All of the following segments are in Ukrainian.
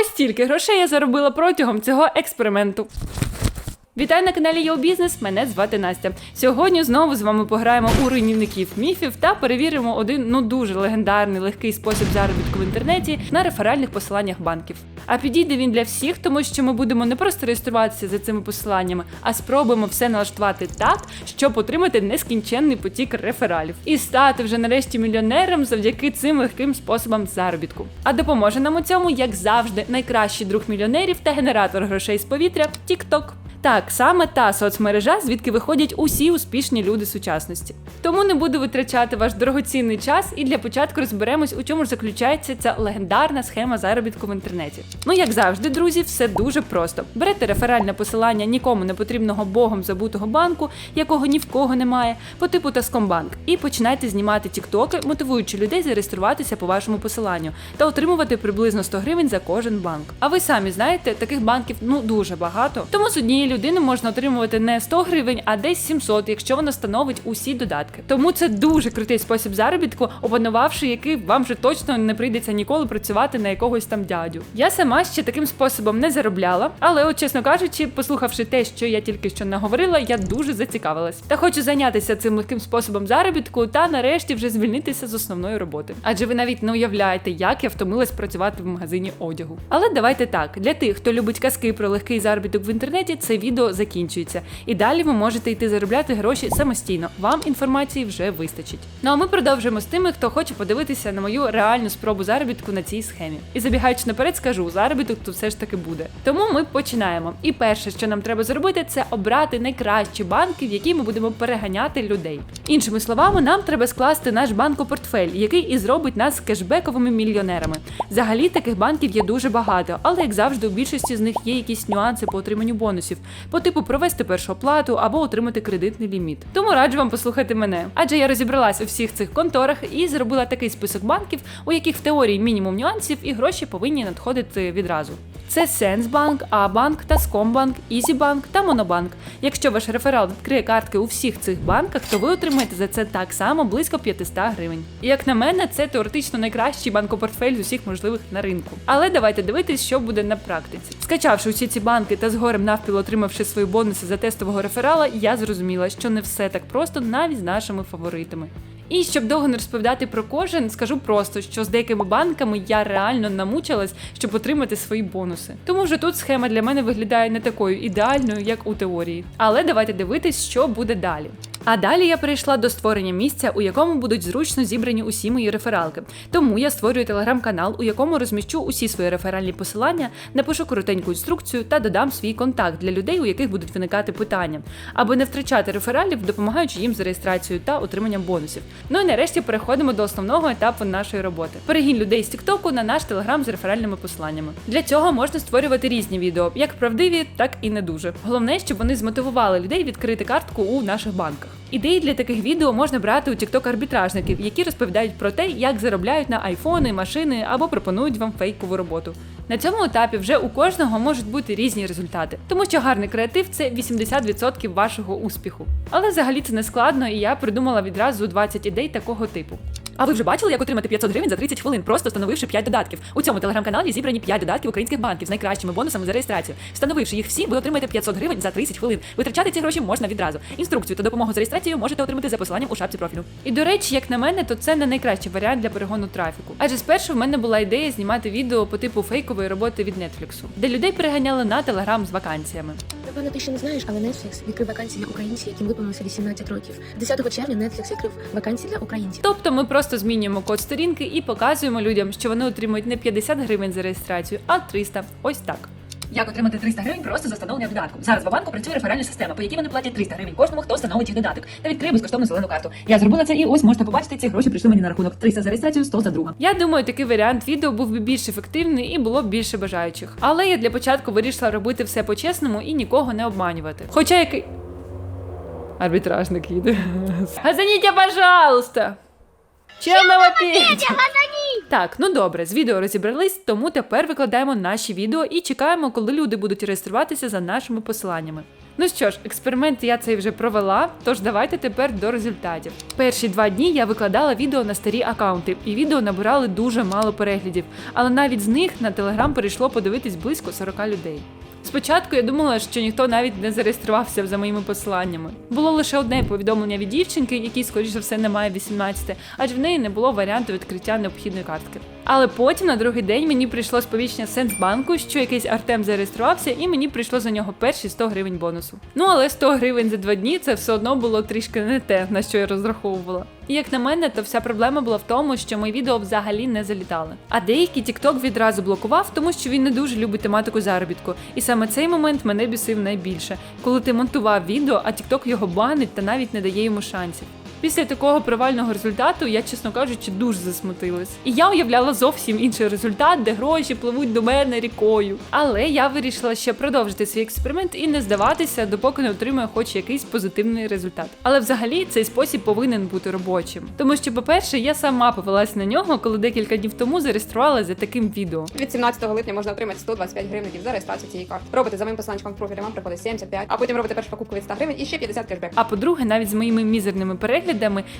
Ось стільки грошей я заробила протягом цього експерименту. Вітаю на каналі Йоу Бізнес. Мене звати Настя. Сьогодні знову з вами пограємо у руйнівників міфів та перевіримо один ну дуже легендарний легкий спосіб заробітку в інтернеті на реферальних посиланнях банків. А підійде він для всіх, тому що ми будемо не просто реєструватися за цими посиланнями, а спробуємо все налаштувати так, щоб отримати нескінченний потік рефералів і стати вже нарешті мільйонером завдяки цим легким способам заробітку. А допоможе нам у цьому, як завжди, найкращий друг мільйонерів та генератор грошей з повітря TikTok. Так, саме та соцмережа, звідки виходять усі успішні люди сучасності. Тому не буду витрачати ваш дорогоцінний час і для початку розберемось, у чому ж заключається ця легендарна схема заробітку в інтернеті. Ну, як завжди, друзі, все дуже просто. Берете реферальне посилання нікому не потрібного богом забутого банку, якого ні в кого немає, по типу Таскомбанк, і починайте знімати тіктоки, мотивуючи людей зареєструватися по вашому посиланню та отримувати приблизно 100 гривень за кожен банк. А ви самі знаєте, таких банків ну дуже багато. Тому з однієї людини можна отримувати не 100 гривень, а десь 700, якщо вона становить усі додатки. Тому це дуже крутий спосіб заробітку, опанувавши який вам вже точно не прийдеться ніколи працювати на якогось там дядю. Я сама ще таким способом не заробляла, але, от чесно кажучи, послухавши те, що я тільки що наговорила, я дуже зацікавилась. Та хочу зайнятися цим легким способом заробітку та нарешті вже звільнитися з основної роботи. Адже ви навіть не уявляєте, як я втомилась працювати в магазині одягу. Але давайте так: для тих, хто любить казки про легкий заробіток в інтернеті, це відео закінчується. І далі ви можете йти заробляти гроші самостійно. Вам інформації вже вистачить. Ну а ми продовжуємо з тими, хто хоче подивитися на мою реальну спробу заробітку на цій схемі. І забігаючи наперед, скажу, заробіток тут все ж таки буде. Тому ми починаємо. І перше, що нам треба зробити, це обрати найкращі банки, в які ми будемо переганяти людей. Іншими словами, нам треба скласти наш банкопортфель, який і зробить нас кешбековими мільйонерами. Взагалі таких банків є дуже багато, але як завжди, у більшості з них є якісь нюанси по отриманню бонусів, по типу провести першу оплату або отримати кредитний ліміт. Тому раджу вам послухати мене. Адже я розібралась у всіх цих конторах і зробила такий список банків, у яких в теорії мінімум нюансів і гроші повинні надходити відразу. Це Сенсбанк, Абанк, Таскомбанк, Ізібанк та Монобанк. Якщо ваш реферал відкриє картки у всіх цих банках, то ви отримаєте за це так само близько 500 гривень. І як на мене, це теоретично найкращий банкопортфель з усіх можливих на ринку. Але давайте дивитись, що буде на практиці. Скачавши усі ці банки та згорем навпіл отримавши свої бонуси за тестового реферала, я зрозуміла, що не все так просто навіть з нашими фаворитами. І щоб довго не розповідати про кожен, скажу просто, що з деякими банками я реально намучилась, щоб отримати свої бонуси. Тому вже тут схема для мене виглядає не такою ідеальною, як у теорії. Але давайте дивитись, що буде далі. А далі я перейшла до створення місця, у якому будуть зручно зібрані усі мої рефералки. Тому я створюю телеграм-канал, у якому розміщу усі свої реферальні посилання, напишу коротеньку інструкцію та додам свій контакт для людей, у яких будуть виникати питання, аби не втрачати рефералів, допомагаючи їм з реєстрацією та отриманням бонусів. Ну і нарешті переходимо до основного етапу нашої роботи: перегін людей з Тіктоку на наш телеграм з реферальними посиланнями. Для цього можна створювати різні відео, як правдиві, так і не дуже. Головне, щоб вони змотивували людей відкрити картку у наших банках. Ідеї для таких відео можна брати у TikTok арбітражників, які розповідають про те, як заробляють на айфони, машини або пропонують вам фейкову роботу. На цьому етапі вже у кожного можуть бути різні результати, тому що гарний креатив це 80% вашого успіху. Але взагалі це не складно, і я придумала відразу 20 ідей такого типу. А ви вже бачили, як отримати 500 гривень за 30 хвилин, просто встановивши 5 додатків. У цьому телеграм-каналі зібрані 5 додатків українських банків з найкращими бонусами за реєстрацію. Встановивши їх всі, ви отримаєте 500 гривень за 30 хвилин. Витрачати ці гроші можна відразу. Інструкцію та допомогу з реєстрацією можете отримати за посиланням у шапці профілю. І до речі, як на мене, то це не найкращий варіант для перегону трафіку. Адже спершу в мене була ідея знімати відео по типу фейкової роботи від Netflix, де людей переганяли на телеграм з вакансіями. Напевно, ти ще не знаєш, але Netflix відкрив вакансії для українців, яким виповнилося 18 років. 10 червня Netflix відкрив вакансії для українців. Тобто ми просто змінюємо код сторінки і показуємо людям, що вони отримують не 50 гривень за реєстрацію, а 300. Ось так. Як отримати 300 гривень просто за встановлення додатку? Зараз в банку працює реферальна система, по якій вони платять 300 гривень кожному, хто встановить їх додаток та відкриє безкоштовну зелену карту. Я зробила це і ось можете побачити, ці гроші прийшли мені на рахунок 300 за реєстрацію, 100 за друга. Я думаю, такий варіант відео був би більш ефективний і було б більше бажаючих. Але я для початку вирішила робити все по-чесному і нікого не обманювати. Хоча який. Арбітражник їде. Газаніття, пожалуйста! Вопіть? Так, ну добре, з відео розібрались, тому тепер викладаємо наші відео і чекаємо, коли люди будуть реєструватися за нашими посиланнями. Ну що ж, експеримент я цей вже провела, тож давайте тепер до результатів. Перші два дні я викладала відео на старі акаунти, і відео набирали дуже мало переглядів, але навіть з них на телеграм перейшло подивитись близько 40 людей. Спочатку я думала, що ніхто навіть не зареєструвався за моїми посиланнями. Було лише одне повідомлення від дівчинки, якій, скоріш за все, немає 18, адже в неї не було варіанту відкриття необхідної картки. Але потім на другий день мені прийшло сповіщення Сенсбанку, що якийсь Артем зареєструвався, і мені прийшло за нього перші 100 гривень бонусу. Ну але 100 гривень за два дні це все одно було трішки не те, на що я розраховувала. І як на мене, то вся проблема була в тому, що мої відео взагалі не залітали. А деякі TikTok відразу блокував, тому що він не дуже любить тематику заробітку. І саме цей момент мене бісив найбільше, коли ти монтував відео, а TikTok його банить та навіть не дає йому шансів. Після такого провального результату я, чесно кажучи, дуже засмутилась. І я уявляла зовсім інший результат, де гроші пливуть до мене рікою. Але я вирішила ще продовжити свій експеримент і не здаватися, допоки не отримаю хоч якийсь позитивний результат. Але взагалі цей спосіб повинен бути робочим. Тому що, по-перше, я сама повелась на нього, коли декілька днів тому зареєструвалася за таким відео. Від 17 липня можна отримати 125 гривень за реєстрацію цієї карти. Робите за моїм посиланчиком в профілі, вам приходить 75, а потім робите першу покупку від 100 гривень і ще 50 кешбек. А по-друге, навіть з моїми мізерними переглядами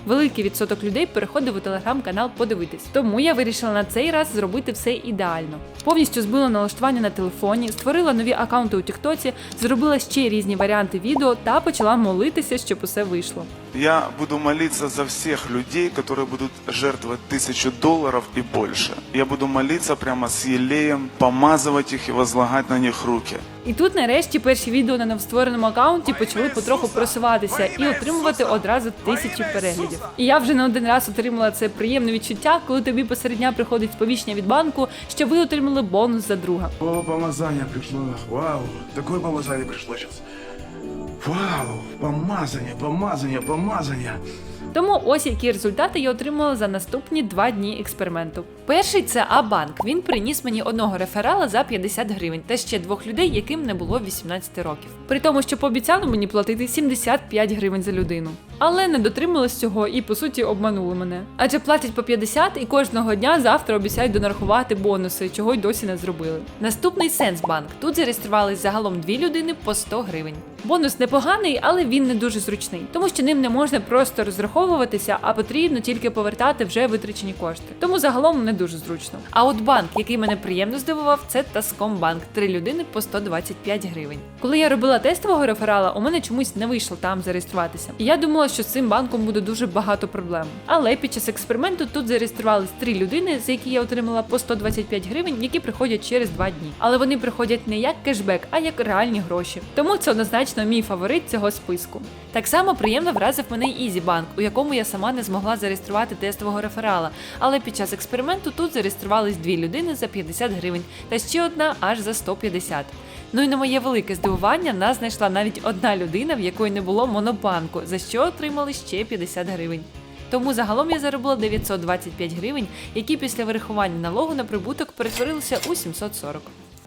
великий відсоток людей переходив у телеграм-канал подивитись. Тому я вирішила на цей раз зробити все ідеально. Повністю збила налаштування на телефоні, створила нові акаунти у Тіктоці, зробила ще різні варіанти відео та почала молитися, щоб усе вийшло. Я буду молиться за всех людей, которые будут жертвовать тысячу долларов и больше. Я буду молиться прямо с елеем, помазывать их и возлагать на них руки. І тут нарешті перші відео на новоствореному акаунті почали потроху просуватися і отримувати одразу тисячі переглядів. І я вже не один раз отримала це приємне відчуття, коли тобі посеред дня приходить сповіщення від банку, що ви отримали бонус за друга. О, помазание пришло. Вау, такое помазание пришло сейчас. Вау, помазание, помазание, помазание. Тому ось які результати я отримала за наступні два дні експерименту. Перший це А-банк. Він приніс мені одного реферала за 50 гривень та ще двох людей, яким не було 18 років. При тому, що пообіцяли мені платити 75 гривень за людину. Але не дотрималась цього і по суті обманули мене. Адже платять по 50 і кожного дня завтра обіцяють донарахувати бонуси, чого й досі не зробили. Наступний Сенсбанк. Тут зареєструвались загалом дві людини по 100 гривень. Бонус непоганий, але він не дуже зручний, тому що ним не можна просто розраховуватися, а потрібно тільки повертати вже витрачені кошти. Тому загалом не дуже зручно. А от банк, який мене приємно здивував, це Таскомбанк. Три людини по 125 гривень. Коли я робила тестового реферала, у мене чомусь не вийшло там зареєструватися. І я думала, що з цим банком буде дуже багато проблем. Але під час експерименту тут зареєструвались три людини, за які я отримала по 125 гривень, які приходять через два дні. Але вони приходять не як кешбек, а як реальні гроші. Тому це однозначно мій фаворит цього списку. Так само приємно вразив мене EasyBank, у якому я сама не змогла зареєструвати тестового реферала. Але під час експерименту тут зареєструвались дві людини за 50 гривень та ще одна аж за 150. Ну і на моє велике здивування нас знайшла навіть одна людина, в якої не було монобанку, за що отримали ще 50 гривень. Тому загалом я заробила 925 гривень, які після вирахування налогу на прибуток перетворилися у 740.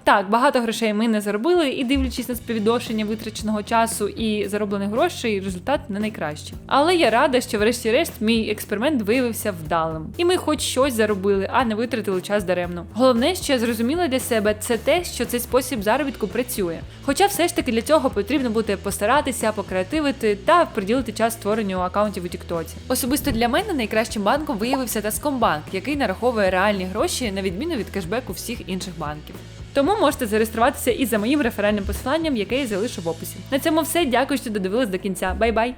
Так, багато грошей ми не заробили, і дивлячись на співвідношення витраченого часу і зароблених грошей, результат не найкращий. Але я рада, що врешті-решт мій експеримент виявився вдалим. І ми хоч щось заробили, а не витратили час даремно. Головне, що я зрозуміла для себе, це те, що цей спосіб заробітку працює. Хоча все ж таки для цього потрібно буде постаратися, покреативити та приділити час створенню акаунтів у Тіктоці. Особисто для мене найкращим банком виявився Таскомбанк, який нараховує реальні гроші на відміну від кешбеку всіх інших банків. Тому можете зареєструватися і за моїм реферальним посиланням, яке я залишу в описі. На цьому все. Дякую, що додивились до кінця. Бай-бай!